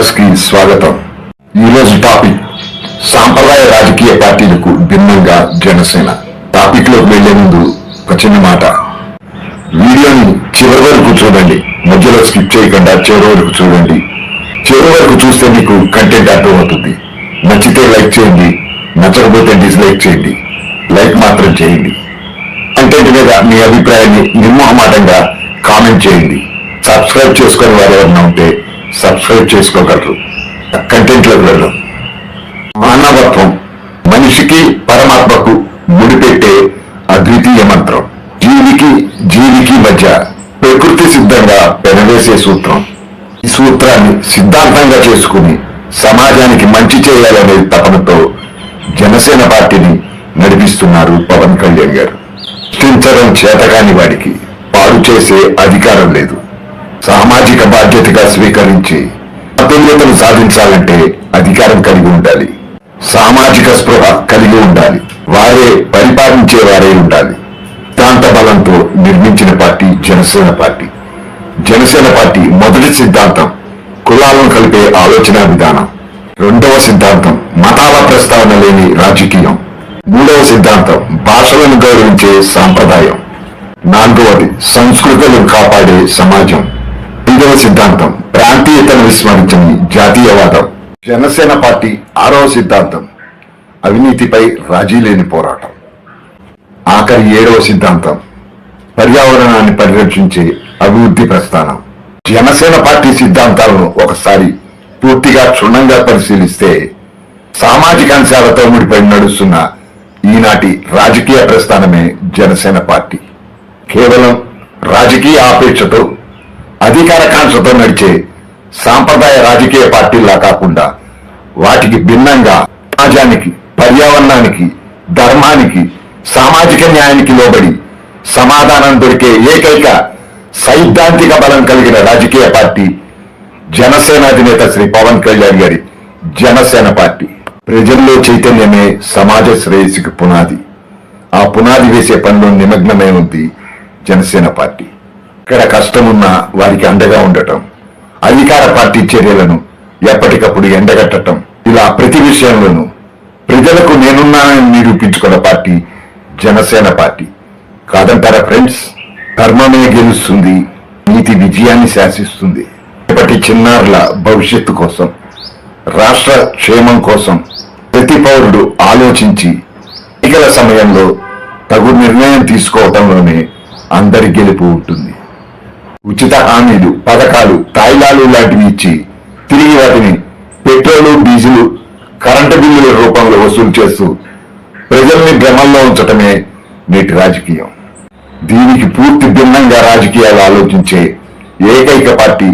వ్యూవర్స్కి స్వాగతం. ఈరోజు టాపిక్ సాంప్రదాయ రాజకీయ పార్టీలకు భిన్నంగా జనసేన. టాపిక్లోకి వెళ్ళే ముందు ఒక చిన్న మాట. వీడియోని చివరి వరకు చూడండి. మధ్యలో స్కిప్ చేయకుండా చివరి వరకు చూడండి. చివరి వరకు చూస్తే మీకు కంటెంట్ అర్థమవుతుంది. నచ్చితే లైక్ చేయండి. నచ్చకపోతే డిస్లైక్ చేయండి. లైక్ మాత్రం చేయండి. కంటెంట్ మీద మీ అభిప్రాయాన్ని నిర్మోహమాటంగా కామెంట్ చేయండి. సబ్స్క్రైబ్ చేసుకుని వారు ఎవరైనా ఉంటే సబ్స్క్రైబ్ చేసుకోగలరు. కంటెంట్లోకి వెళ్దాం మానవత్వం మనిషికి పరమాత్మకు ముడిపెట్టే అద్వితీయ మంత్రం. జీవికి జీవికి మధ్య ప్రకృతి సిద్ధంగా పెనవేసే సూత్రం. ఈ సూత్రాన్ని సిద్ధాంతంగా చేసుకుని సమాజానికి మంచి చేయాలనే తపనతో జనసేన పార్టీని నడిపిస్తున్నారు పవన్ కళ్యాణ్ గారు. సృష్టించడం చేతగాని వాడికి పాడు చేసే అధికారం లేదు. సామాజిక బాధ్యతగా స్వీకరించి అతుల్యతను సాధించాలంటే అధికారం కలిగి ఉండాలి. సామాజిక స్పృహ కలిగి ఉండాలి. వారే పరిపాలించే వారే ఉండాలి. సిద్ధాంత బలంతో నిర్మించిన party Janasena party. Janasena party మొదటి సిద్ధాంతం కులాలను కలిపే ఆలోచన విధానం. రెండవ సిద్ధాంతం మతాల ప్రస్తావన లేని రాజకీయం. మూడవ సిద్ధాంతం భాషలను గౌరవించే సాంప్రదాయం. నాలుగవది సంస్కృతులను కాపాడే సమాజం. ఐదవ సిద్ధాంతం ప్రాంతీయతను విస్మరించని జాతీయవాదం. జనసేన పార్టీ ఆరవ సిద్ధాంతం అవినీతిపై రాజీ లేని పోరాటం. ఆఖరి ఏడవ సిద్ధాంతం పర్యావరణాన్ని పరిరక్షించే అభివృద్ధి ప్రస్థానం. జనసేన పార్టీ సిద్ధాంతాలను ఒకసారి పూర్తిగా క్షుణ్ణంగా పరిశీలిస్తే సామాజిక అంశాలతో ముడిపడి నడుస్తున్న ఈనాటి రాజకీయ ప్రస్థానమే జనసేన పార్టీ. కేవలం రాజకీయ ఆపేక్షతో అధికార కాంక్షతో నడిచే సాంప్రదాయ రాజకీయ పార్టీలా కాకుండా వాటికి భిన్నంగా సమాజానికి పర్యావరణానికి ధర్మానికి సామాజిక న్యాయానికి లోబడి సమాధానం దొరికే ఏకైక సైద్ధాంతిక బలం కలిగిన రాజకీయ పార్టీ జనసేన అధినేత శ్రీ పవన్ కళ్యాణ్ గారి జనసేన పార్టీ. ప్రజల్లో చైతన్యమే సమాజ శ్రేయస్సుకి పునాది. ఆ పునాది వేసే పనిలో నిమగ్నమై ఉంది జనసేన పార్టీ. ఇక్కడ కష్టమున్నా వారికి అండగా ఉండటం అధికార పార్టీ చర్యలను ఎప్పటికప్పుడు ఎండగట్టడం ఇలా ప్రతి విషయంలోనూ ప్రజలకు నేనున్నానని నిరూపించుకున్న పార్టీ జనసేన పార్టీ. కాదంటారా ఫ్రెండ్స్? ధర్మమే గెలుస్తుంది నీతి విజయాన్ని శాసిస్తుంది. ఇప్పటి చిన్నారుల భవిష్యత్తు కోసం రాష్ట్ర క్షేమం కోసం ప్రతి పౌరుడు ఆలోచించి ఎన్నికల సమయంలో తగు నిర్ణయం తీసుకోవటంలోనే అందరి గెలుపు ఉంటుంది. ఉచిత హామీలు పథకాలు తాయిలాలు లాంటివి ఇచ్చి తిరిగి వాటిని పెట్రోలు డీజిల్ కరెంటు బిల్లుల రూపంలో వసూలు చేస్తూ ప్రజల్ని భ్రమంలో ఉంచటమే నేటి రాజకీయం. దీనికి పూర్తి భిన్నంగా రాజకీయాలు ఆలోచించే ఏకైక పార్టీ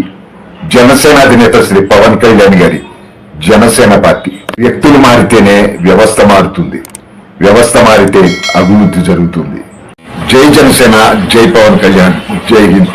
జనసేన అధినేత శ్రీ పవన్ కళ్యాణ్ గారి జనసేన పార్టీ. వ్యక్తులు మారితేనే వ్యవస్థ మారుతుంది. వ్యవస్థ మారితే అభివృద్ధి జరుగుతుంది. జై జనసేన జై పవన్ కళ్యాణ్ జై హింద్.